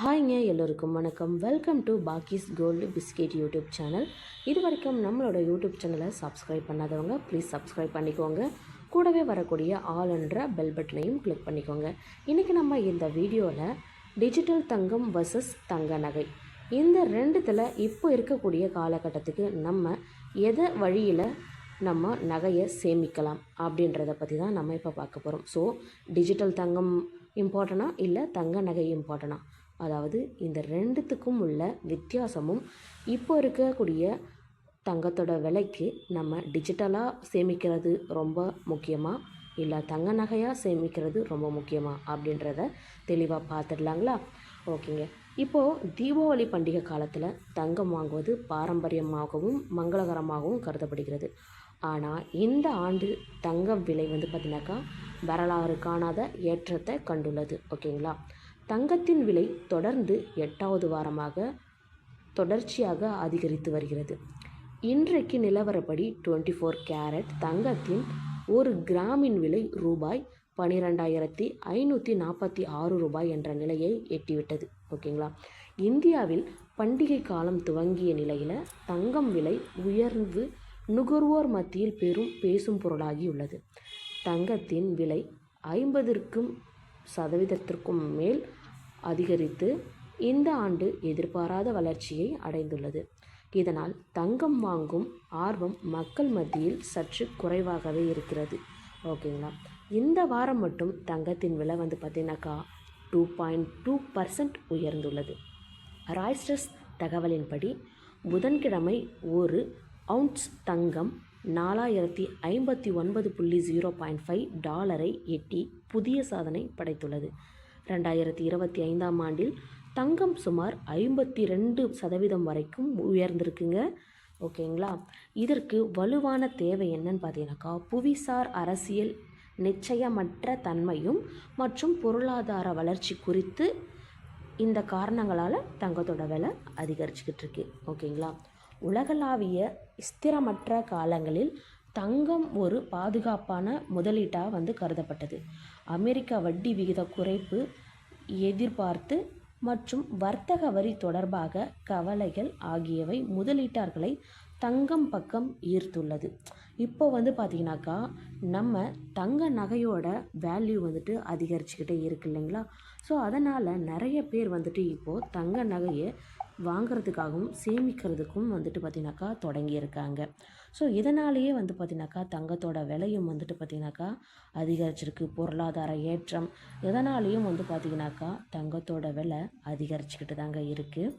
ஹாய்ங்க எல்லோருக்கும் வணக்கம். Welcome to பாக்கிஸ் கோல்டு பிஸ்கெட் யூடியூப் சேனல் இது வரைக்கும் நம்மளோட யூடியூப் சேனலை சப்ஸ்கிரைப் பண்ணாதவங்க ப்ளீஸ் சப்ஸ்கிரைப் பண்ணிக்கோங்க. கூடவே வரக்கூடிய ஆல் என்ற பெல் பட்டனையும் கிளிக் பண்ணிக்கோங்க. இன்றைக்கி நம்ம இந்த வீடியோவில் டிஜிட்டல் தங்கம் வர்சஸ் தங்க நகை. இந்த ரெண்டுத்தில் இப்போ இருக்கக்கூடிய காலகட்டத்துக்கு நம்ம எதை வழியில் நம்ம நகையை சேமிக்கலாம் அப்படின்றத பற்றி தான் நம்ம இப்போ பார்க்க போகிறோம் ஸோ டிஜிட்டல் தங்கம் இம்பார்ட்டனா இல்லை தங்க நகை இம்பார்ட்டனா அதாவது இந்த ரெண்டுத்துக்கும் உள்ள வித்தியாசமும் இப்போ இருக்கக்கூடிய தங்கத்தோட விலைக்கு நம்ம டிஜிட்டலாக சேமிக்கிறது ரொம்ப முக்கியமாக இல்லை தங்க நகையாக சேமிக்கிறது ரொம்ப முக்கியமாக அப்படின்றத தெளிவாக பார்த்துடலாங்களா? ஓகேங்க. இப்போது தீபாவளி பண்டிகை காலத்தில் தங்கம் வாங்குவது பாரம்பரியமாகவும் மங்களகரமாகவும் கருதப்படுகிறது. ஆனால் இந்த ஆண்டு தங்கம் விலை வந்து பார்த்திங்கனாக்கா வரலாறு காணாத ஏற்றத்தை கண்டுள்ளது. ஓகேங்களா? தங்கத்தின் விலை தொடர்ந்து எட்டாவது வாரமாக தொடர்ச்சியாக அதிகரித்து வருகிறது. இன்றைக்கு நிலவரப்படி டுவெண்ட்டி ஃபோர் கேரட் தங்கத்தின் ஒரு கிராமின் விலை ரூபாய் பனிரெண்டாயிரத்தி ஐநூற்றி நாற்பத்தி ஆறு ரூபாய் என்ற நிலையை எட்டிவிட்டது. ஓகேங்களா? இந்தியாவில் பண்டிகை காலம் துவங்கிய நிலையில் தங்கம் விலை உயர்ந்து நுகர்வோர் மத்தியில் பெரும் பேசும் பொருளாகி உள்ளது. தங்கத்தின் விலை ஐம்பதிற்கும் சதவீதத்திற்கும் மேல் அதிகரித்து இந்த ஆண்டு எதிர்பாராத வளர்ச்சியை அடைந்துள்ளது. இதனால் தங்கம் வாங்கும் ஆர்வம் மக்கள் மத்தியில் சற்று குறைவாகவே இருக்கிறது. ஓகேங்களா? இந்த வாரம் மட்டும் தங்கத்தின் விலை வந்து பார்த்தீங்கன்னாக்கா டூ பாயிண்ட் டூ பர்சன்ட் உயர்ந்துள்ளது. ராய்ஸ்டர்ஸ் தகவலின்படி புதன்கிழமை ஒரு அவுன்ஸ் தங்கம் நாலாயிரத்தி ஐம்பத்தி ஒன்பது புள்ளி ஜீரோ பாயிண்ட் ஃபைவ் டாலரை எட்டி புதிய சாதனை படைத்துள்ளது. ரெண்டாயிரத்தி இருபத்தி ஐந்தாம் ஆண்டில் தங்கம் சுமார் ஐம்பத்தி ரெண்டு சதவீதம் வரைக்கும் உயர்ந்திருக்குங்க. ஓகேங்களா? இதற்கு வலுவான தேவை என்னன்னு பார்த்தீங்கன்னாக்கா புவிசார் அரசியல் நிச்சயமற்ற தன்மையும் மற்றும் பொருளாதார வளர்ச்சி குறித்து இந்த காரணங்களால் தங்கத்தோட விலை அதிகரிச்சுக்கிட்டு இருக்கு. ஓகேங்களா? உலகளாவிய ஸ்திரமற்ற காலங்களில் தங்கம் ஒரு பாதுகாப்பான முதலீட்டாக வந்து கருதப்பட்டது. அமெரிக்கா வட்டி விகித குறைப்பு எதிர்பார்த்து மற்றும் வர்த்தக வரி தொடர்பாக கவலைகள் ஆகியவை முதலீட்டாளர்களை தங்கம் பக்கம் ஈர்த்துள்ளது. இப்போ வந்து பார்த்திங்கனாக்கா நம்ம தங்க நகையோட வேல்யூ வந்துட்டு அதிகரிச்சுக்கிட்டே இருக்கு இல்லைங்களா? ஸோ அதனால் நிறைய பேர் வந்துட்டு இப்போது தங்க நகையை வாங்கிறதுக்காகவும் சேமிக்கிறதுக்கும் வந்துட்டு பார்த்திங்கனாக்கா தொடங்கியிருக்காங்க. ஸோ இதனாலேயே வந்து பார்த்திங்கனாக்கா தங்கத்தோட விலையும் வந்துட்டு பார்த்திங்கனாக்கா அதிகரிச்சிருக்கு. பொருளாதார ஏற்றம் இதனாலேயும் வந்து பார்த்திங்கனாக்கா தங்கத்தோட விலை அதிகரிச்சுக்கிட்டு தாங்க இருக்குது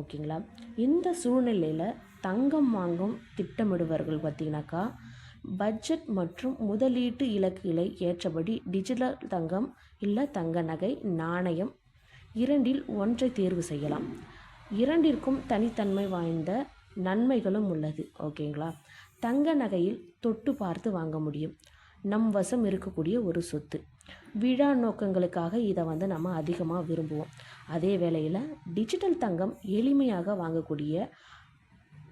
ஓகேங்களா? இந்த சூழ்நிலையில் தங்கம் வாங்கும் திட்டமிடுவர்கள் பார்த்திங்கனாக்கா பட்ஜெட் மற்றும் முதலீட்டு இலக்குகளை ஏற்றபடி டிஜிட்டல் தங்கம் இல்லை தங்க நகை நாணயம் இரண்டில் ஒன்றை தேர்வு செய்யலாம். இரண்டிற்கும் தனித்தன்மை வாய்ந்த நன்மைகளும் உள்ளது. ஓகேங்களா? தங்க நகையில் தொட்டு பார்த்து வாங்க முடியும். நம் வசம் இருக்கக்கூடிய ஒரு சொத்து. விழா நோக்கங்களுக்காக இதை வந்து நம்ம அதிகமாக விரும்புவோம். அதே வேளையில் டிஜிட்டல் தங்கம் எளிமையாக வாங்கக்கூடிய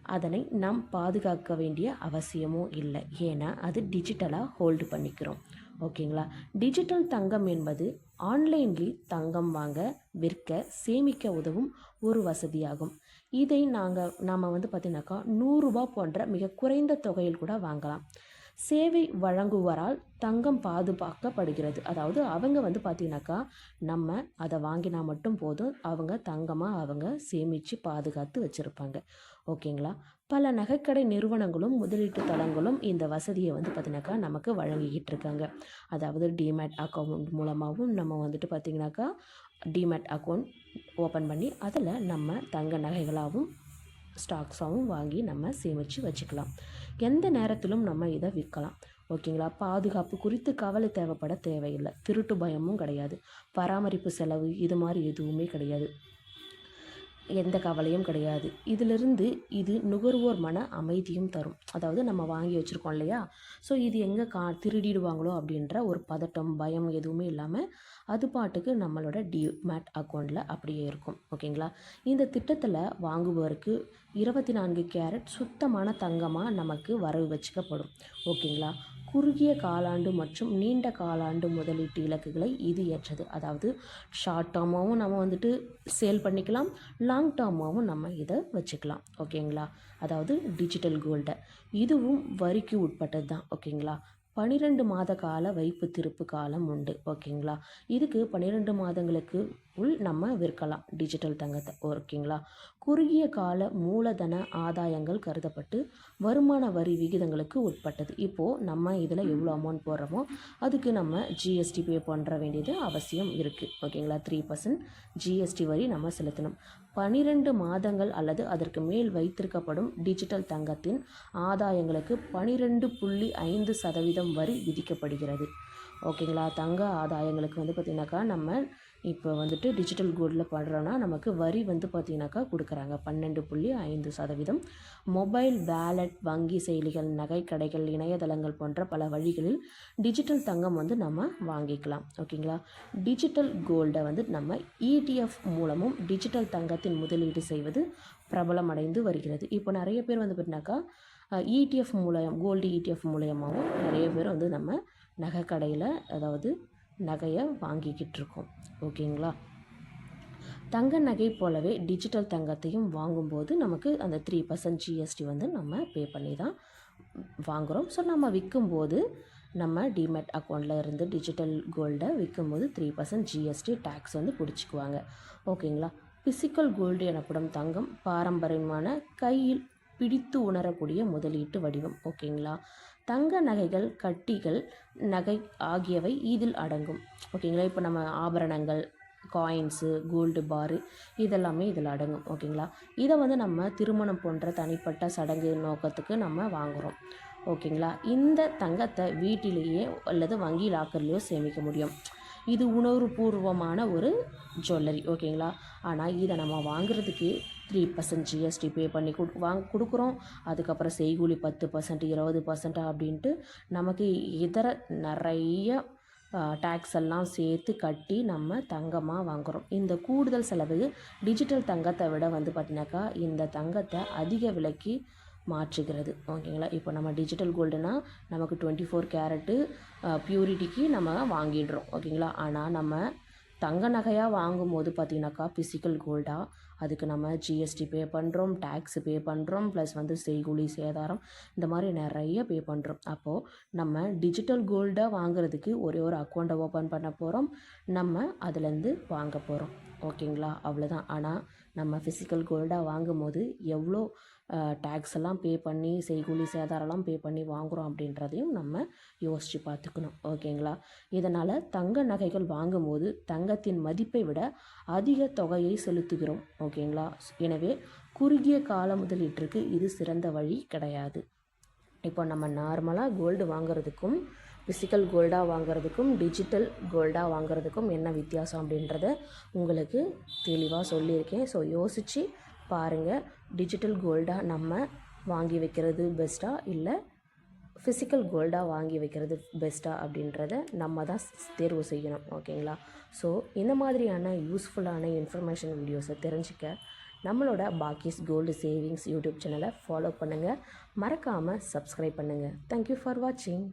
அதனை நாம் பாதுகாக்க வேண்டிய அவசியமும் இல்லை. ஏன்னா அது டிஜிட்டலாக ஹோல்டு பண்ணிக்கிறோம். ஓகேங்களா? டிஜிட்டல் தங்கம் என்பது ஆன்லைனில் தங்கம் வாங்க விற்க சேமிக்க உதவும் ஒரு வசதியாகும். இதை நாங்கள் நாம் வந்து பார்த்திங்கனாக்கா நூறுரூபா போன்ற மிக குறைந்த தொகையில் கூட வாங்கலாம். சேவை வழங்குவரால் தங்கம் பாதுகாக்கப்படுகிறது. அதாவது அவங்க வந்து பார்த்தீங்கன்னாக்கா நம்ம அதை வாங்கினா மட்டும் போதும். அவங்க தங்கமாக அவங்க சேமித்து பாதுகாத்து வச்சுருப்பாங்க. ஓகேங்களா? பல நகைக்கடை நிறுவனங்களும் முதலீட்டு தளங்களும் இந்த வசதியை வந்து பார்த்திங்கனாக்கா நமக்கு வழங்கிக்கிட்டு இருக்காங்க. அதாவது டிமேட் அக்கௌண்ட் மூலமாகவும் நம்ம வந்துட்டு பார்த்திங்கனாக்கா டிமேட் அக்கௌண்ட் ஓப்பன் பண்ணி அதில் நம்ம தங்க நகைகளாகவும் ஸ்டாக்ஸாகவும் வாங்கி நம்ம சேமித்து வச்சுக்கலாம். எந்த நேரத்திலும் நம்ம இதை விற்கலாம். ஓகேங்களா? பாதுகாப்பு குறித்து கவலை தேவைப்பட தேவையில்லை. திருட்டு பயமும் கிடையாது. பராமரிப்பு செலவு இது மாதிரி எதுவுமே கிடையாது. எந்த கவலையும் கிடையாது. இதிலிருந்து இது நுகர்வோர் மன அமைதியும் தரும். அதாவது நம்ம வாங்கி வச்சுருக்கோம் இல்லையா? ஸோ இது எங்கே கா திருடிடுவாங்களோ அப்படின்ற ஒரு பதட்டம் பயம் எதுவுமே இல்லாமல் அது பாட்டுக்கு நம்மளோட டிமேட் அக்கௌண்ட்டில் அப்படியே இருக்கும். ஓகேங்களா? இந்த திட்டத்தில் வாங்குபவருக்கு இருபத்தி நான்கு கேரட் சுத்தமான தங்கமாக நமக்கு வரவு வச்சுக்கப்படும். ஓகேங்களா? குறுகிய காலாண்டு மற்றும் நீண்ட காலாண்டு முதலீட்டு இலக்குகளை இது ஏற்றது. அதாவது ஷார்ட் டேர்மாகவும் நம்ம வந்துட்டு சேல் பண்ணிக்கலாம் லாங் டேர்மாகவும் நம்ம இதை வச்சுக்கலாம். ஓகேங்களா அதாவது டிஜிட்டல் கோல்டை இதுவும் வரிக்கு உட்பட்டது தான் ஓகேங்களா பனிரெண்டு மாத கால வைப்பு திருப்பு காலம் உண்டு ஓகேங்களா? இதுக்கு பன்னிரெண்டு மாதங்களுக்கு உள் நம்ம விற்கலாம் டிஜிட்டல் தங்கத்தை ஓகேங்களா? குறுகிய கால மூலதன ஆதாயங்கள் கருதப்பட்டு வருமான வரி விகிதங்களுக்கு உட்பட்டது. இப்போது நம்ம இதில் எவ்வளோ அமௌண்ட் போடுறோமோ அதுக்கு நம்ம ஜிஎஸ்டி பே பண்ணுற வேண்டியது அவசியம் இருக்குது ஓகேங்களா? த்ரீ பர்சன்ட் ஜிஎஸ்டி வரி நம்ம செலுத்தணும். பனிரெண்டு மாதங்கள் அல்லது அதற்கு மேல் வைத்திருக்கப்படும் டிஜிட்டல் தங்கத்தின் ஆதாயங்களுக்கு பனிரெண்டு புள்ளி ஐந்து சதவீதம் வரி விதிக்கப்படுகிறது. ஓகேங்களா? தங்க ஆதாயங்களுக்கு வந்து பார்த்திங்கனாக்கா நம்ம இப்போ வந்துட்டு டிஜிட்டல் கோல்டில் பண்ணுறோன்னா நமக்கு வரி வந்து பார்த்திங்கனாக்கா கொடுக்குறாங்க. பன்னெண்டு புள்ளி ஐந்து சதவீதம். மொபைல் வேலட் வங்கி செயலிகள் நகை கடைகள் இணையதளங்கள் போன்ற பல வழிகளில் டிஜிட்டல் தங்கம் வந்து நம்ம வாங்கிக்கலாம். ஓகேங்களா? டிஜிட்டல் கோல்டை வந்து நம்ம இடிஎஃப் மூலமும் டிஜிட்டல் தங்கத்தின் முதலீடு செய்வது பிரபலமடைந்து வருகிறது. இப்போ நிறைய பேர் வந்து பார்த்தினாக்கா இடிஎஃப் மூலயம் கோல்டு இடிஎஃப் மூலயமாகவும் நிறைய பேர் வந்து நம்ம நகை கடையில் அதாவது நகையை வாங்கிக்கிட்டு இருக்கோம் ஓகேங்களா? தங்க நகை போலவே டிஜிட்டல் தங்கத்தையும் வாங்கும்போது நமக்கு அந்த த்ரீ பர்சன்ட் ஜிஎஸ்டி வந்து நம்ம பே பண்ணி தான் வாங்குகிறோம் ஸோ நம்ம விற்கும்போது நம்ம டிமெட் அக்கௌண்ட்டில் இருந்து டிஜிட்டல் கோல்டை விற்கும்போது த்ரீ பர்சன்ட் ஜிஎஸ்டி டேக்ஸ் வந்து பிடிச்சிக்குவாங்க. ஓகேங்களா? பிசிக்கல் கோல்டு எனப்படும் தங்கம் பாரம்பரியமான கையில் பிடித்து உணரக்கூடிய முதலீட்டு வடிவம் ஓகேங்களா? தங்க நகைகள் கட்டிகள் நகை ஆகியவை இதில் அடங்கும் ஓகேங்களா? இப்போ நம்ம ஆபரணங்கள் காயின்ஸு கோல்டு பாரு இதெல்லாமே இதில் அடங்கும் ஓகேங்களா? இதை வந்து நம்ம திருமணம் போன்ற தனிப்பட்ட சடங்கு நோக்கத்துக்கு நம்ம வாங்குகிறோம் ஓகேங்களா? இந்த தங்கத்தை வீட்டிலேயே அல்லது வங்கி லாக்கர்லேயோ சேமிக்க முடியும். இது உணர்வுபூர்வமான ஒரு ஜுவல்லரி ஓகேங்களா? ஆனால் இதை நம்ம வாங்குறதுக்கு த்ரீ பர்சன்ட் ஜிஎஸ்டி பே பண்ணி கொடு வாங்க கொடுக்குறோம். அதுக்கப்புறம் செய்கூலி பத்து பர்சன்ட் இருபது பர்சன்ட்டாக அப்படின்ட்டு நமக்கு இதர நிறைய டேக்ஸ் எல்லாம் சேர்த்து கட்டி நம்ம தங்கமாக வாங்குகிறோம் இந்த கூடுதல் செலவு டிஜிட்டல் தங்கத்தை விட வந்து பார்த்திங்கனாக்கா இந்த தங்கத்தை அதிக விலைக்கு மாற்றுகிறது. ஓகேங்களா? இப்போ நம்ம டிஜிட்டல் கோல்டுனா நமக்கு டுவெண்ட்டி ஃபோர் கேரட்டு ப்யூரிட்டிக்கு நம்ம வாங்கிடுறோம். ஓகேங்களா? ஆனால் நம்ம தங்க நகையாக வாங்கும்போது பார்த்திங்கனாக்கா ஃபிசிக்கல் கோல்டாக அதுக்கு நம்ம ஜிஎஸ்டி பே பண்ணுறோம் டேக்ஸ் பே பண்ணுறோம் ப்ளஸ் வந்து செய்கூலி சேதாரம் இந்த மாதிரி நிறைய பே பண்ணுறோம் அப்போது நம்ம டிஜிட்டல் கோல்டாக வாங்குறதுக்கு ஒரே ஒரு அக்கௌண்ட்டை ஓப்பன் பண்ண போகிறோம் நம்ம அதுலேருந்து வாங்க போகிறோம் ஓகேங்களா அவ்வளோதான் ஆனால் நம்ம ஃபிசிக்கல் கோல்டாக வாங்கும்போது எவ்வளோ டேக்ஸ் எல்லாம் பே பண்ணி செய்கூலி சேதாரம்லாம் பே பண்ணி வாங்குகிறோம் அப்படின்றதையும் நம்ம யோசித்து பார்த்துக்கணும். ஓகேங்களா? இதனால் தங்க நகைகள் வாங்கும்போது தங்கத்தின் மதிப்பை விட அதிக தொகையை செலுத்துகிறோம். ஓகேங்களா? எனவே குறுகிய கால முதலீட்டிற்கு இது சிறந்த வழி கிடையாது. இப்போ நம்ம நார்மலாக கோல்டு வாங்குறதுக்கும் ஃபிசிக்கல் கோல்டாக வாங்குறதுக்கும் டிஜிட்டல் கோல்டாக வாங்குறதுக்கும் என்ன வித்தியாசம் அப்படின்றத உங்களுக்கு தெளிவாக சொல்லியிருக்கேன். ஸோ யோசித்து பாருங்கள் டிஜிட்டல் கோல்டாக நம்ம வாங்கி வைக்கிறது பெஸ்ட்டாக இல்லை ஃபிசிக்கல் கோல்டாக வாங்கி வைக்கிறது பெஸ்ட்டாக அப்படின்றத நம்ம தான் தேர்வு செய்யணும் ஓகேங்களா? ஸோ இந்த மாதிரியான யூஸ்ஃபுல்லான இன்ஃபர்மேஷன் வீடியோஸை தெரிஞ்சுக்க நம்மளோட பாக்கிஸ் கோல்டு சேவிங்ஸ் யூடியூப் சேனலை ஃபாலோ பண்ணுங்கள் மறக்காமல் சப்ஸ்கிரைப் பண்ணுங்கள் தேங்க்யூ ஃபார் வாட்சிங்